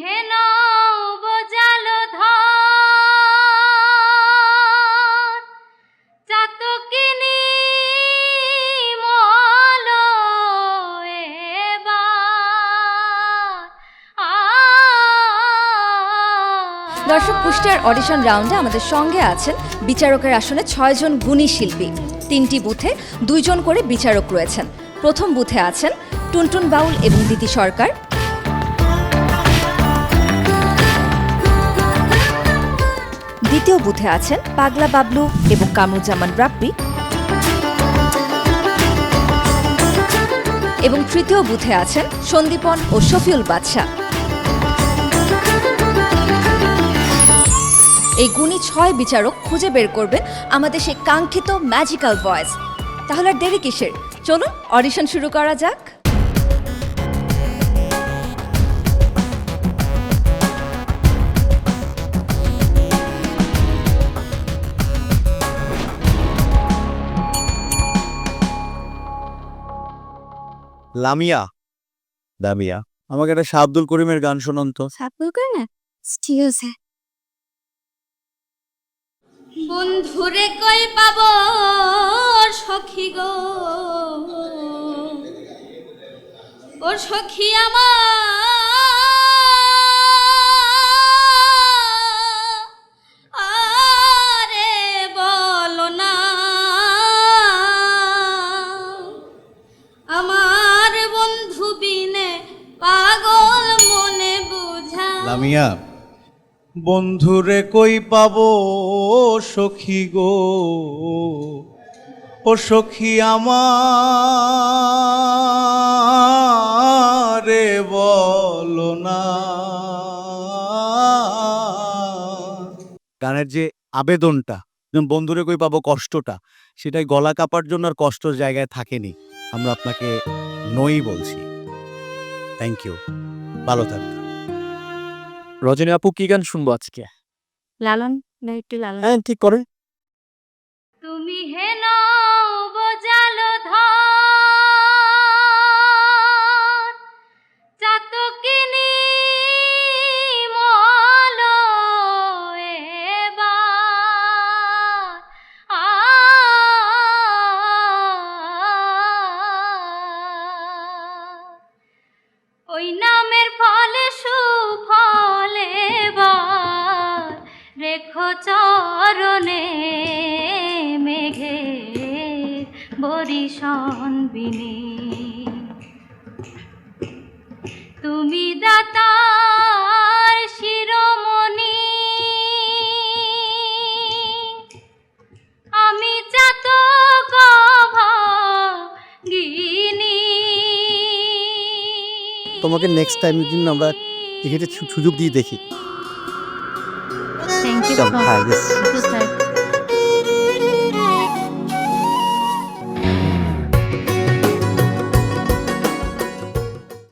হেন বজাল চাতকিনি দর্শক পুষ্টির অডিশন রাউন্ডে আমাদের সঙ্গে আছেন বিচারকের আসনে ছয়জন গুণী শিল্পী। তিনটি বুথে দুইজন করে বিচারক রয়েছেন। প্রথম বুথে আছেন টুনটুন বাউল এবং দিতি সরকার। দ্বিতীয় বুথে আছেন পাগলা বাবলু এবং কামরুজ্জামান রাব্বি। এবং তৃতীয় বুথে আছেন সন্দীপন ও শফিউল বাদশাহ। এই গুণী ছয় বিচারক খুঁজে বের করবেন আমাদের সেই কাঙ্ক্ষিত ম্যাজিক্যাল ভয়েস। তাহলে আর দেরি কিসের? চলুন অডিশন শুরু করা যাক। লামিয়া। দামিয়া আমাকে একটা শাহ আব্দুল করিমের গান শোনান তো। সাপুর করে না ঠিক আছে বন্ধুরে কই পাব সখী গো? ও সখী আমার লামিয়া বন্ধুরে কই পাব সখী গো? ও সখী আমারে বলো না। গানের যে আবেদনটা যেমন বন্ধুরে কই পাবো কষ্টটা সেটাই গলা কাপার জন্য আর কষ্টর জায়গায় থাকেনি। আমরা আপনাকে নই বলছি। থ্যাংক ইউ ভালো থাকবেন। রজনী আপু কি গান শুনব আজকে? লালন না একটু লালন। হ্যাঁ ঠিক করে। তুমি হেন বজাল ধর চাতকিনি আ ওই নামের ফলে চরণে মেঘে বরিশন বিনে। তুমি দাতার শিরোমণি, আমি গিনি তোমাকে time এর জন্য আমরা টিকিটের সুযোগ দিয়ে দেখি। থ্যাংক ইউ চল, হ্যাঁ, yes. স্যার